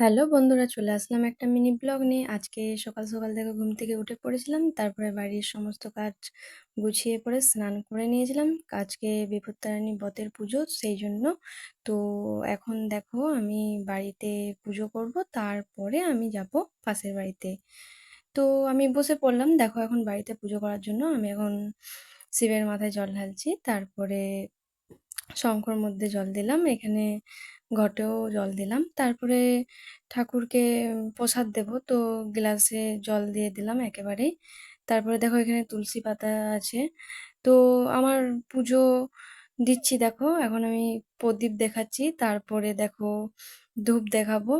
Hello বন্ধুরা, চলে আসলাম একটা মিনি ব্লগ নিয়ে। আজকে সকাল সকাল থেকে ঘুম থেকে উঠে পড়েছিলাম, তারপরে বাড়ির সমস্ত কাজ গুছিয়ে পরে স্নান করে নিয়েছিলাম। আজকে বিপত্তারিণী বতের পুজো, সেই জন্য। তো এখন দেখো, আমি বাড়িতে পুজো করব, তারপরে আমি যাব পাশের বাড়িতে। তো আমি বসে পড়লাম, দেখো এখন বাড়িতে পুজো করার জন্য। আমি এখন শিবের মাথায় জল ঢালছি, তারপরে শঙ্কর মধ্যে জল দিলাম। এখানে ঘটেও জল দিলাম। তারপরে ঠাকুরকে প্রসাদ দেব। তো গ্লাসে জল দিয়ে দিলাম একেবারেই। তারপরে দেখো এখানে তুলসী পাতা আছে। তো আমার পুজো দিচ্ছি দেখো। এখন আমি প্রদীপ দেখাচ্ছি। তারপরে দেখো ধূপ দেখাবো।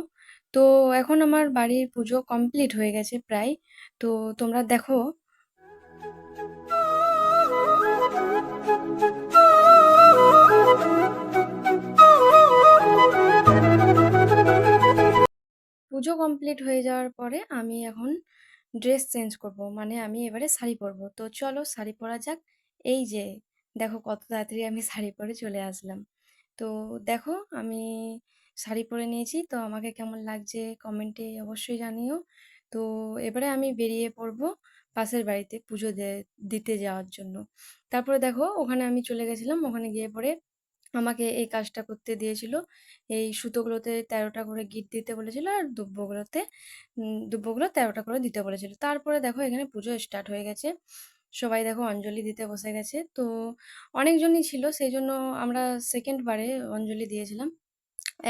তো এখন আমার বাড়ির পুজো কমপ্লিট হয়ে গেছে প্রায়। তো তোমরা দেখো কমপ্লিট হয়ে যাওয়ার পরে আমি এখন ড্রেস চেঞ্জ করব। মানে আমি এবারে শাড়ি পরবো। তো চলো শাড়ি পরা যাক। এই যে, দেখো কত তাড়াতাড়ি আমি শাড়ি পরে চলে আসলাম। তো দেখো, আমি শাড়ি পরে নিয়েছি। তো আমাকে কেমন লাগছে কমেন্টে অবশ্যই জানিও। তো এবারে আমি বেরিয়ে পড়ব পাশের বাড়িতে পুজো দিতে যাওয়ার জন্য। তারপরে দেখো, ওখানে আমি চলে গেছিলাম। ওখানে গিয়ে পরে আমাকে এই কাজটা করতে দিয়েছিল। এই সুতোগুলোতে তেরোটা করে গিট দিতে বলেছিল আর দুব্বগুলোতে দুব্বগুলো তেরোটা করে দিতে বলেছিল। তারপরে দেখো এখানে পুজো স্টার্ট হয়ে গেছে। সবাই দেখো অঞ্জলি দিতে বসে গেছে। তো অনেকজনই ছিল সেই জন্য আমরা সেকেন্ড বারে অঞ্জলি দিয়েছিলাম।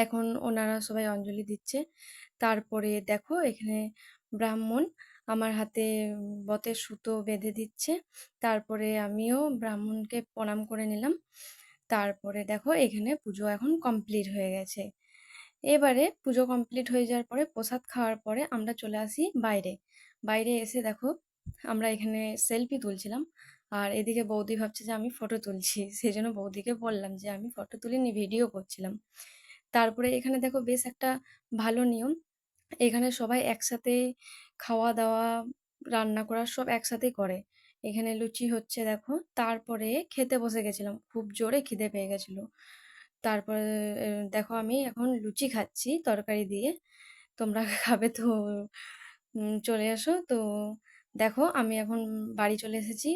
এখন ওনারা সবাই অঞ্জলি দিচ্ছে। তারপরে দেখো এখানে ব্রাহ্মণ আমার হাতে বতের সুতো বেঁধে দিচ্ছে। তারপরে আমিও ব্রাহ্মণকে প্রণাম করে নিলাম। তারপরে দেখো এখানে পুজো এখন কমপ্লিট হয়ে গেছে। এবারে পুজো কমপ্লিট হয়ে যাওয়ার পরে প্রসাদ খাওয়ার পরে আমরা চলে আসি বাইরে। বাইরে এসে দেখো আমরা এখানে সেলফি তুলছিলাম। আর এদিকে বৌদি ভাবছে যে আমি ফটো তুলছি। সেই জন্য বৌদিকে বললাম যে আমি ফটো তুলিনি ভিডিও করছিলাম। তারপরে এখানে দেখো বেশ একটা ভালো নিয়ম। এখানে সবাই একসাথে খাওয়া দাওয়া রান্না করা সব একসাথেই করে। এখানে লুচি হচ্ছে দেখো। তারপরে খেতে বসে গেছিলাম। খুব জোরে খিদে পেয়ে গেছিল। তারপরে দেখো আমি এখন লুচি খাচ্ছি তরকারি দিয়ে। তোমরা খাবে তো চলে এসো। তো দেখো আমি এখন বাড়ি চলে এসেছি।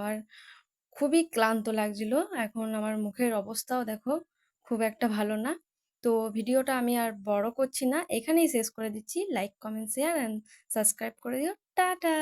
আর খুবই ক্লান্ত লাগছিল। এখন আমার মুখের অবস্থাও দেখো খুব একটা ভালো না। তো ভিডিওটা আমি আর বড় করছি না। এখানেই শেষ করে দিচ্ছি। Like comment share and subscribe করে দিও। টাটা!